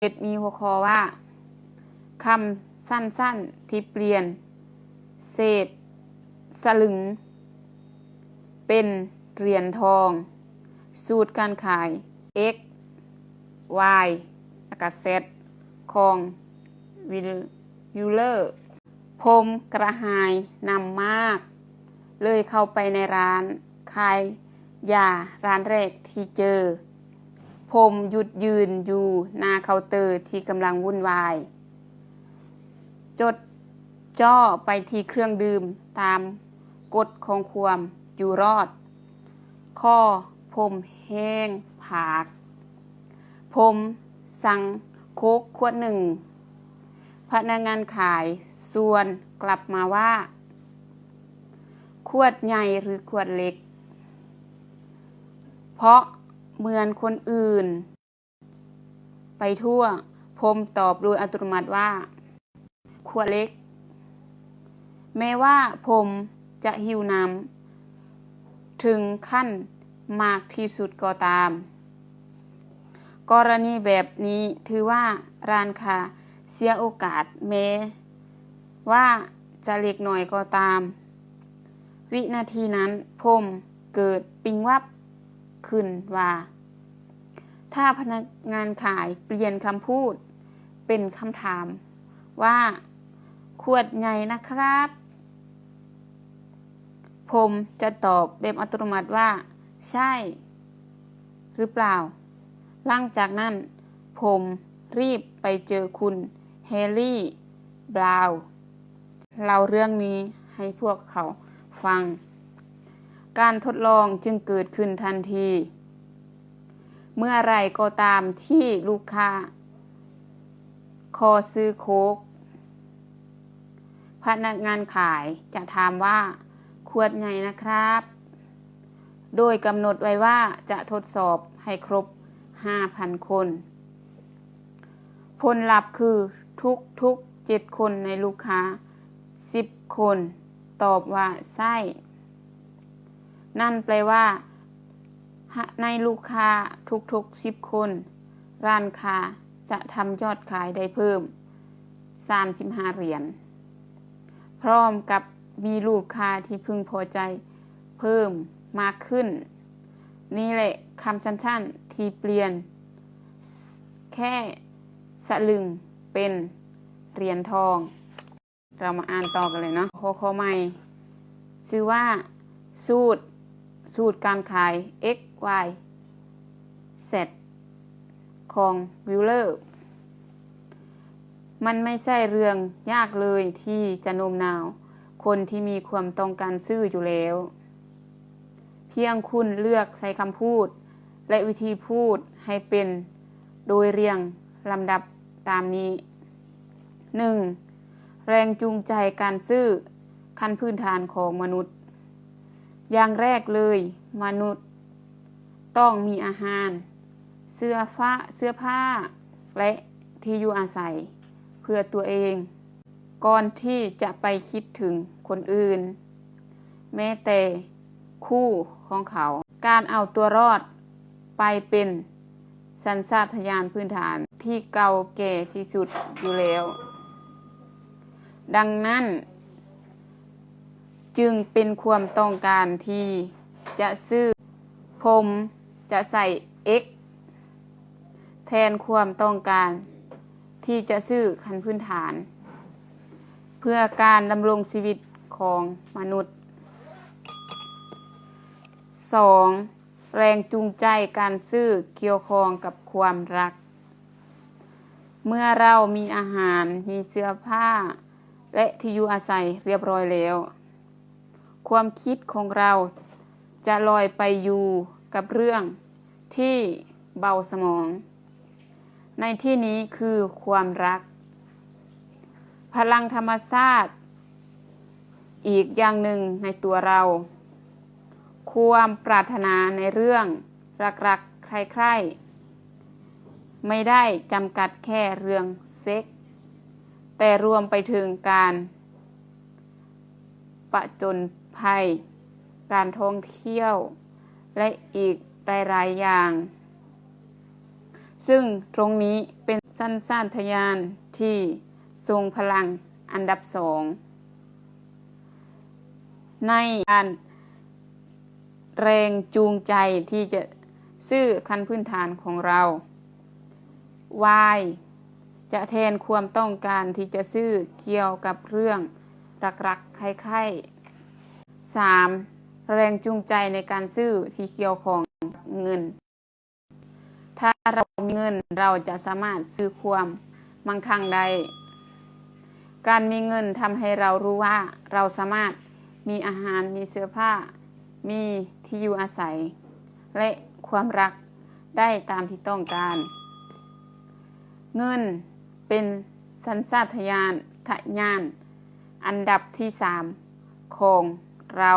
เอ็ดมีหัวข้อว่าคำสั้นๆที่เปลี่ยน เศษ สลึง เป็นเหรียญทอง สูตรการขาย x y แล้วก็ z ของวิลยูเลอร์ ผมกระหายนำมาก เลยเข้าไปในร้านขายยาร้านแรกที่เจอ ผมหยุดยืนอยู่หน้าเคาน์เตอร์ที่กำลังวุ่นวาย จดจ่อไปที่เครื่องดื่มตามกฎของความอยู่รอด ข้อผมแห้งผาก ผมสั่งโคกขวดหนึ่ง พนักงานขายส่วนกลับมาว่า ขวดใหญ่หรือขวดเล็ก เพราะ เหมือนคนอื่น ไปทั่วผมตอบโดยอัตโนมัติว่า ขวดเล็ก แม้ว่าผมจะหิวน้ำถึงขั้นมากที่สุดก็ตาม กรณีแบบนี้ถือว่าร้านค้าเสียโอกาสแม้ ว่าจะเล็กหน่อยก็ตาม วินาทีนั้นผมเกิดปิงวับขึ้นว่า ถ้าพนักงานขายเปลี่ยนคำพูด เป็นคำถาม ว่า ขวดใหญ่นะครับ ผมจะตอบแบบอัตโนมัติว่า ใช่ หรือเปล่า หลังจากนั้น ผมรีบไปเจอคุณเฮลี่บราวน์เล่าเรื่องนี้ให้พวกเขาฟัง การทดลองจึงเกิดขึ้นทันที เมื่อไรก็ตามที่ลูกค้า คอซื้อโคกพนักงานขายจะถามว่า ขวดใหญ่นะครับ โดยกำหนดไว้ว่าจะทดสอบให้ครบ 5,000 คน ผลลัพธ์คือทุกทุกเจ็ดคนในลูกค้า 10 คน ตอบว่าใช่นั่นแปลว่า ในลูกค้าทุกๆ10คน ร้านค้าจะทำยอดขายได้เพิ่ม 35 เหรียญ พร้อมกับมีลูกค้าที่พึงพอใจเพิ่มมากขึ้น นี่แหละคำสั้นๆที่เปลี่ยน แค่สลึงเป็นเหรียญทอง เรามาอ่านต่อกันเลยเนาะโคโคใหม่ชื่อว่าสูตร สูตรการขาย x y z ของวิลเลอร์ มันไม่ใช่เรื่องยากเลยที่จะโน้มน้าว คนที่มีความต้องการซื้ออยู่แล้ว เพียงคุณเลือกใช้คำพูด และวิธีพูดให้เป็นโดยเรียงลำดับตามนี้ 1. แรงจูงใจการซื้อขั้นพื้นฐานของมนุษย์ อย่างแรกเลย มนุษย์ ต้องมีอาหาร เสื้อผ้าเสื้อผ้า และที่อยู่อาศัย เพื่อตัวเอง ก่อนที่จะไปคิดถึงคนอื่น แม้แต่คู่ของเขา การเอาตัวรอดไปเป็นสัญชาตญาณพื้นฐานที่เก่าแก่ที่สุดอยู่แล้ว ดังนั้น จึงเป็นความต้องการที่จะซื้อ ผมจะใส่ x แทนความต้องการที่จะซื้อขั้นพื้นฐาน เพื่อการดำรงชีวิตของมนุษย์ 2. แรงจูงใจการซื้อเกี่ยวข้องกับความรัก เมื่อเรามีอาหารมีเสื้อผ้า และที่อยู่อาศัยเรียบร้อยแล้ว ความคิดของเราจะลอยไปอยู่กับเรื่องที่เบาสมอง ในที่นี้คือความรัก พลังธรรมชาติอีกอย่างหนึ่งในตัวเรา ความปรารถนาในเรื่องรักๆใครๆ ไม่ได้จำกัดแค่เรื่องเซ็ก แต่รวมไปถึงการประจน ภัย การท่องเที่ยว และอีกหลายๆอย่าง ซึ่งตรงนี้เป็นสัญชาตญาณที่ทรงพลังอันดับสอง ในการแรงจูงใจที่จะซื้อคันพื้นฐานของเรา Y จะแทนความต้องการที่จะซื้อเกี่ยวกับเรื่องรักๆใครๆ 3. แรงจูงใจในการซื้อที่เกี่ยวของเงิน ถ้าเรามีเงินเราจะสามารถซื้อความมั่งคั่งได้การมีเงินทำให้เรารู้ว่าเราสามารถมีอาหารมีเสื้อผ้า มีที่อยู่อาศัย และความรักได้ตามที่ต้องการ เงินเป็นสัญชาตญาณทะญาณอันดับที่สามของ เรา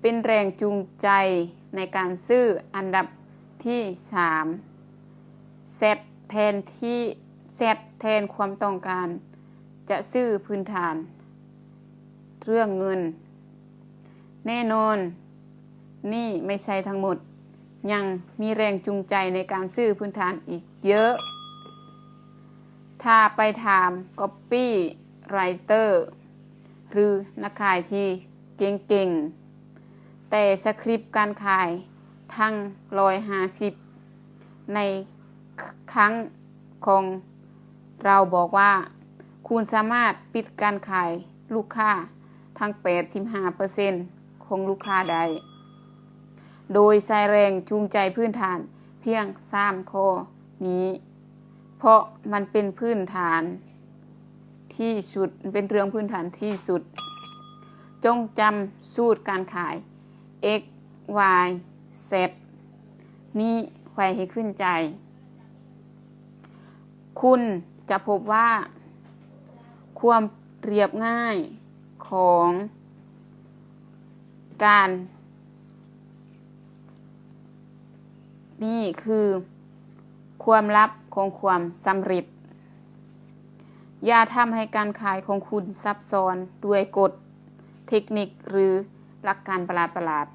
เป็นแรงจูงใจในการซื้ออันดับที่สามเซตแทนที่เซตแทนความต้องการ จะซื้อพื้นฐาน เรื่องเงิน แน่นอน นี่ไม่ใช่ทั้งหมด ยังมีแรงจูงใจในการซื้อพื้นฐานอีกเยอะ ถ้าไปถาม Copy Writer หรือนักขายที่เก่งๆ แต่สคริปต์การขายทั้งร้อยหาสิบในครั้งของเราบอกว่า คุณสามารถปิดการขายลูกค้าทั้ง 85%ของลูกค้าใดโดยใส่แรงจูงใจพื้นฐานเพียง3ข้อนี้ เพราะมันเป็นพื้นฐาน ที่สุดเป็นเรื่องพื้นฐานที่สุด จงจำสูตรการขาย x y z นี่ไว้ให้ขึ้นใจ คุณจะพบว่า ความเรียบง่ายของการ นี่คือความลับของความสำเร็จ อย่าทำให้การขายของคุณซับซ้อนด้วยกฎ เทคนิคหรือหลักการประหลาด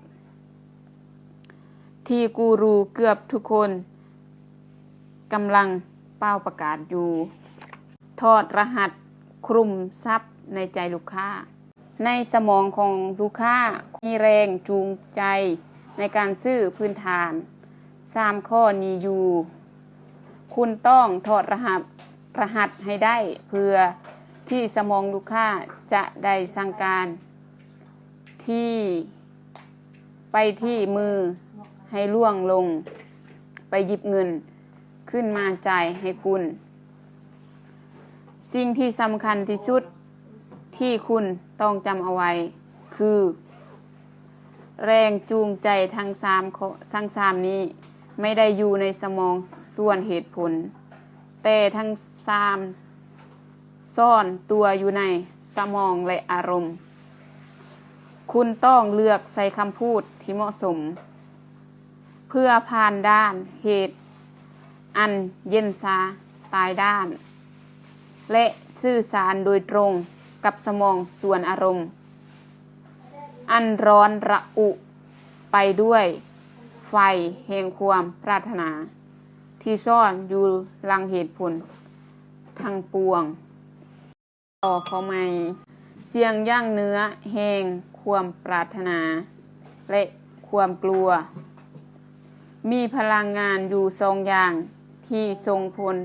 ๆที่กูรูเกือบทุกคนกำลังเป้าประกาศอยู่ ทอดรหัสคลุมทรัพย์ในใจลูกค้า ในสมองของลูกค้ามีแรงจูงใจในการซื้อพื้นฐานสามข้อนี้อยู่ คุณต้องถอดรหัส รหัสให้ได้เพื่อที่สมองลูกค้าจะได้สั่งการที่ไปที่มือให้ล่วงลง ไปหยิบเงินขึ้นมาจ่ายให้คุณ สิ่งที่สำคัญที่สุดที่คุณต้องจำเอาไว้ คือ แรงจูงใจทั้งสามข้อทั้งสามนี้ ไม่ได้อยู่ในสมองส่วนเหตุผล แต่ทั้งสามซ่อนตัวอยู่ในสมองและอารมณ์ คุณต้องเลือกใส่คำพูดที่เหมาะสม เพื่อผ่านด้านเหตุ อันเย็นซาตายด้าน และสื่อสารโดยตรงกับสมองส่วนอารมณ์ อันร้อนระอุไปด้วยไฟแห่งความปรารถนา ที่ซ่อนอยู่หลังเหตุผลทั้งปวง ต่อเขาไม่ เสียงย่างเนื้อแหงความปรารถนา และความกลัว มีพลังงานอยู่สองอย่างที่ทรงผล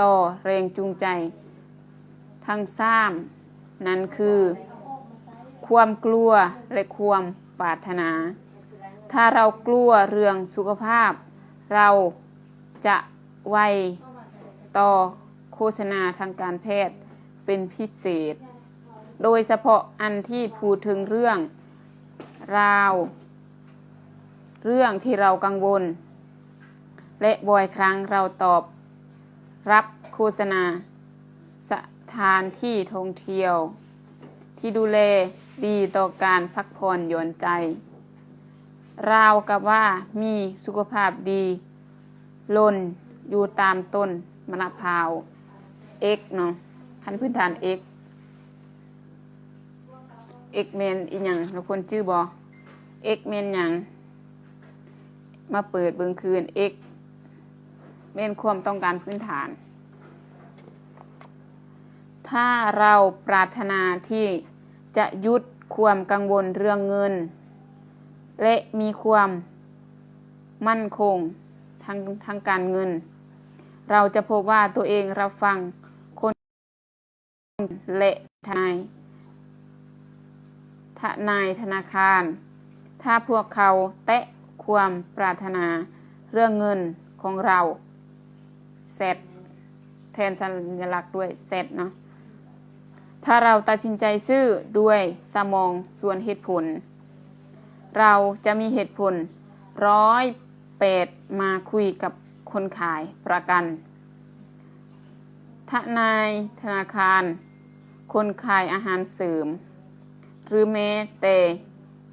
ต่อแรงจูงใจ ทั้งสามนั้นคือ ความกลัวและความปรารถนา ถ้าเรากลัวเรื่องสุขภาพ เรา จะไวต่อโฆษณาทางการแพทย์เป็นพิเศษ โดยเฉพาะอันที่พูดถึงเรื่องราว เรื่องที่เรากังวล และบ่อยครั้งเราตอบรับโฆษณา สถานที่ท่องเที่ยว ที่ดูแลดีต่อการพักผ่อนหย่อนใจ ราวกับว่ามีสุขภาพดี ลนอยู่ตามต้นมะนาพร้าว X เนาะทันพื้นฐาน X X เมนอีหยังเราคนชื่อบอ X เมนหยังมาเปิดเบิงคืน X เมนความต้องการพื้นฐาน ถ้าเราปรารถนาที่จะยุดความกังวลเรื่องเงิน และมีความมั่นคง ทางทางการเงิน เราจะพบว่าตัวเองรับฟังคนและทนายทนายธนาคาร ถ้าพวกเขาแตะความปรารถนาเรื่องเงินของเราเซตแทนสัญลักษณ์ด้วยเซตเนาะถ้าเราตัดสินใจซื้อด้วยสมองส่วนเหตุผล เราจะมีเหตุผลร้อย แปดมาคุยกับคนขายประกัน ทนายธนาคาร คนขายอาหารเสริม หรือแม้แต่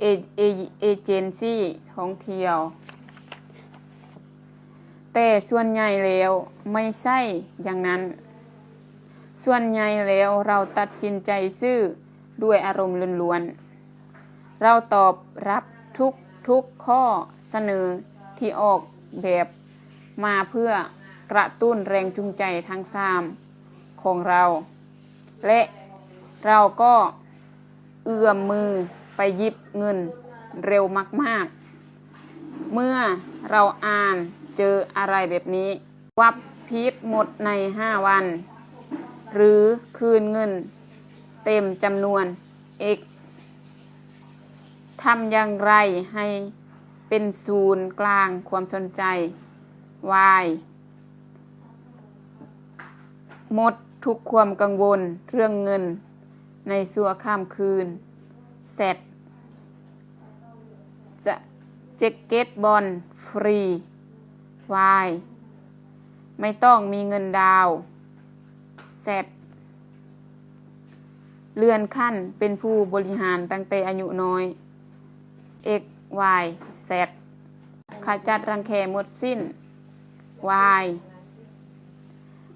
เอเอเอเจนซี่ท่องเที่ยว แต่ส่วนใหญ่แล้วไม่ใช่อย่างนั้น ส่วนใหญ่แล้วเราตัดสินใจซื้อด้วยอารมณ์ล้วนๆ เราตอบรับทุกทุกข้อเสนอ ที่ออกแบบมาเพื่อกระตุ้นแรงจูงใจทั้งสามของเรา และเราก็เอื้อมมือไปหยิบเงินเร็วมากๆ เมื่อเราอ่านเจออะไรแบบนี้ วับพีบหมดในห้าวัน หรือคืนเงิน เต็มจำนวน x ทำอย่างไรให้ เป็นศูนย์กลางความสนใจ y หมดทุกความกังวลเรื่องเงิน ในสัวข้ามคืน z จะเจ็กเก็ตบอลฟรี y ไม่ต้องมีเงินดาวแซดเลื่อนขั้นเป็นผู้บริหารตั้งแต่อายุน้อย x y z ขจัดรังแคหมดสิ้น y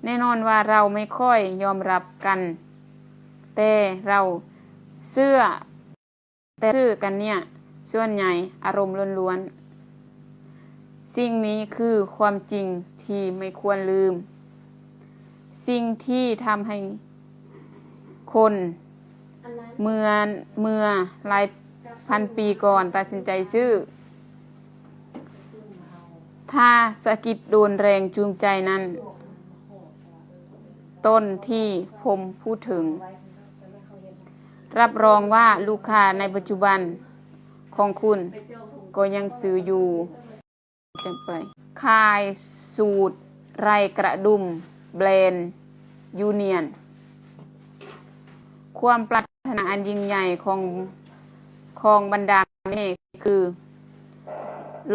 แน่นอนว่าเราไม่ค่อยยอมรับกัน แต่เราเสื้อ แต่ซื้อกันเนี่ย ส่วนใหญ่อารมณ์ล้วนๆ สิ่งนี้คือความจริงที่ไม่ควรลืม สิ่งที่ทำให้คนเมื่อเมื่อหลาย พันปีก่อนตัดสินใจซื้อ ถ้าสะกิดโดนแรงจูงใจนั้น ต้นที่ผมพูดถึง รับรองว่าลูกค้าในปัจจุบันของคุณก็ยังซื้ออยู่จังไปคายสูตร ไรกระดุมแบรนด์ยูเนียน ความปรารถนาอันยิ่งใหญ่ของ ของบรรดาเมฆคือ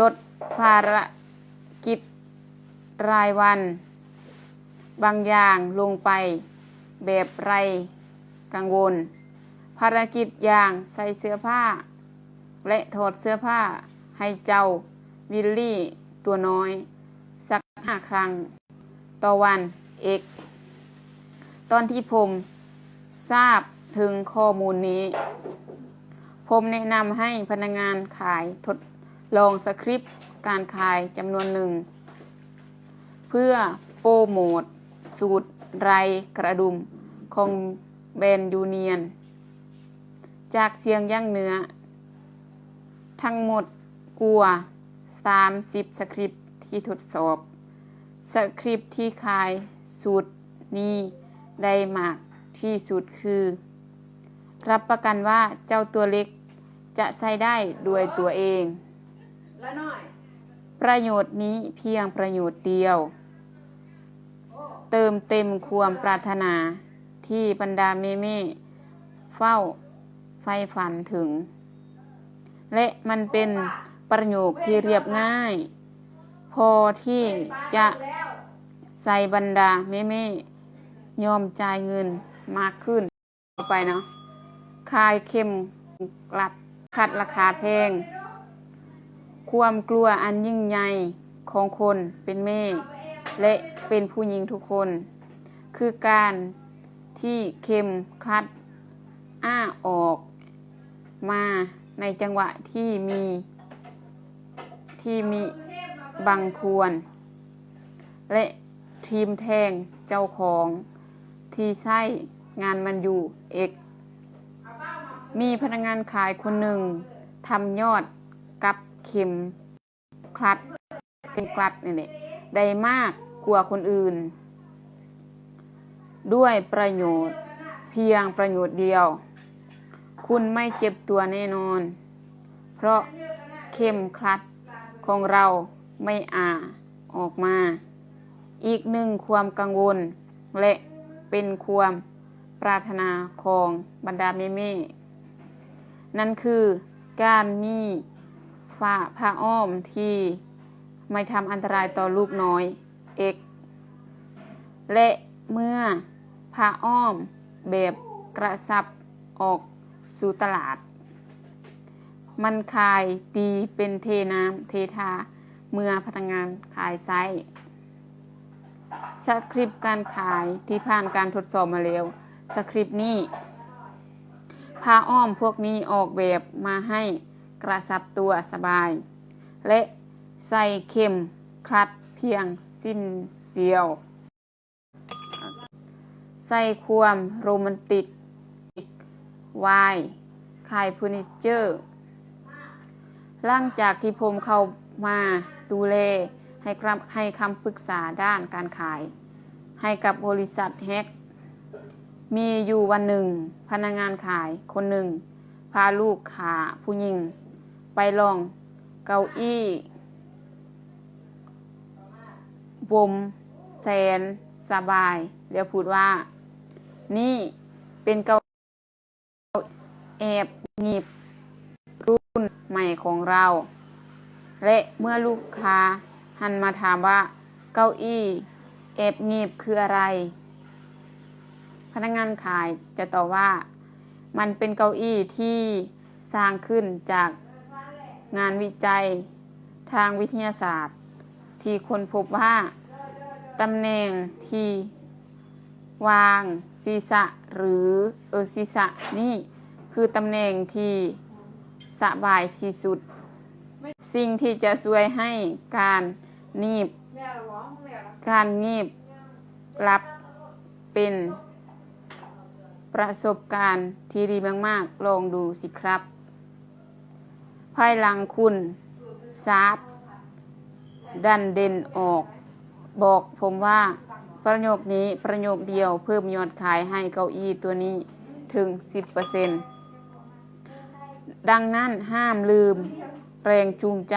ลดภารกิจรายวัน บางอย่างลงไป แบบไรกังวล ภารกิจอย่างใส่เสื้อผ้า และถอดเสื้อผ้าให้เจ้าวิลลี่ตัวน้อย สักห้าครั้ง ต่อวันเอกตอนที่ผมทราบถึงข้อมูลนี้ ผมแนะนำให้พนักงานขายทดลองสคริปต์การขายจำนวนหนึ่ง เพื่อโปรโมท สูตรไรกระดุมของแบรนด์ยูเนียน จากเสียงย่างเนื้อ ทั้งหมดกลัว 30 สคริปต์ที่ทดสอบ สคริปต์ที่ขายสูตรนี้ได้มากที่สุดคือ รับประกันว่าเจ้าตัวเล็กจะใช้ได้ด้วยตัวเองละน่อยประโยชน์นี้เพียงประโยชน์เดียว เติมเต็มความปรารถนาที่บรรดาเมเม่เฝ้าไฟฝันถึง และมันเป็นประโยคที่เรียบง่าย พอที่จะใส่บรรดาเมเม่ยอมจ่ายเงินมากขึ้นไปเนาะ คายเข้มกลัดคัดราคาแพง ความกลัวอันยิ่งใหญ่ของคนเป็นแม่ และเป็นผู้หญิงทุกคน คือการที่เข้มคลัด อ้าออกมาในจังหวะที่มีที่มีบังควร และทีมแทงเจ้าของที่ใช้งานมันอยู่ X มีพนักงานขายคนหนึ่งทำยอดกับเข็มคลัดเป็นคลัดนี่แหละได้มากกว่าคนอื่น ด้วยประโยชน์เพียงประโยชน์เดียว คุณไม่เจ็บตัวแน่นอน เพราะเข้มคลัดของเราไม่อาออกมา อีกหนึ่งความกังวล และเป็นความปรารถนาของบรรดาแม่ๆ นั่นคือการมีฝาผ้าอ้อมที่ไม่ทำอันตรายต่อลูกน้อยเอกและเมื่อผ้าอ้อมแบบกระซับออกสู่ตลาด มันคายตีเป็นเทน้ำเททาเมื่อพนักงานขายไซส์สคริปต์การขายที่ผ่านการทดสอบมาแล้ว สคริปต์นี้ ผ้าอ้อมพวกนี้ออกแบบมาให้กระซับตัวสบาย และใส่เข็มคลัดเพียงสิ้นเดียว ใส่ความโรแมนติกวายขายเฟอร์นิเจอร์หลังจากที่ผมเข้ามาดูแลให้ครับให้คำปรึกษาด้านการขาย ให้กับบริษัทแฮก มีอยู่วันหนึ่ง พนักงานขายคนหนึ่ง พาลูกขาผู้หญิง ไปลองเก้าอี้บมแสน สบาย เดี๋ยวพูดว่า นี่เป็นเก้าแอบหนีบรุ่นใหม่ของเรา และเมื่อลูกค้าหันมาถามว่าเก้าอี้เอบงีบคืออะไร พนักงานขายจะตอบว่า มันเป็นเก้าอี้ที่สร้างขึ้นจากงานวิจัยทางวิทยาศาสตร์ ที่คนพบว่าตำแหน่งที่วางศีรษะหรือเออศีรษะนี่คือตำแหน่งที่สบายที่สุด สิ่งที่จะช่วยให้การนีบ การงีบรับเป็น ประสบการณ์ที่ดีมากๆ ลองดูสิครับ ภายหลังคุณซาดดันเด่นออก บอกผมว่า ประโยคนี้ประโยคเดียวเพิ่มยอดขายให้เก้าอี้ตัวนี้ถึง 10%ดังนั้นห้ามลืม แรงจูงใจ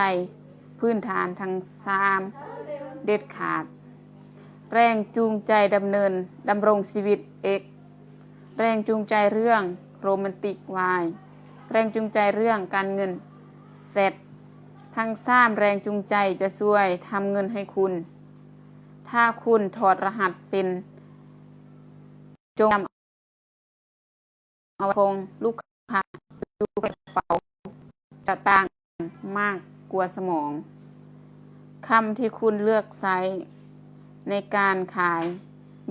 พื้นฐานทั้งสามเด็ดขาด แรงจูงใจดำเนินดำรงชีวิต X แรงจูงใจเรื่องโรแมนติก Y แรงจูงใจเรื่องการเงิน Z ทั้งสามแรงจูงใจจะช่วยทำเงินให้คุณ ถ้าคุณถอดรหัสเป็นจงจำเอาคงลูกค้าดูกระเป๋าจะต่างมากกว่าสมองคำที่คุณเลือกใช้ในการขาย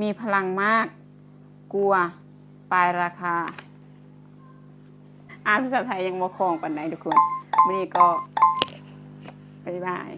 มีพลังมาก กลัว ปลายราคา อ่านภาษาไทยยังบ่คล่องปานไหนทุกคนวันนี้ก็บ๊ายบาย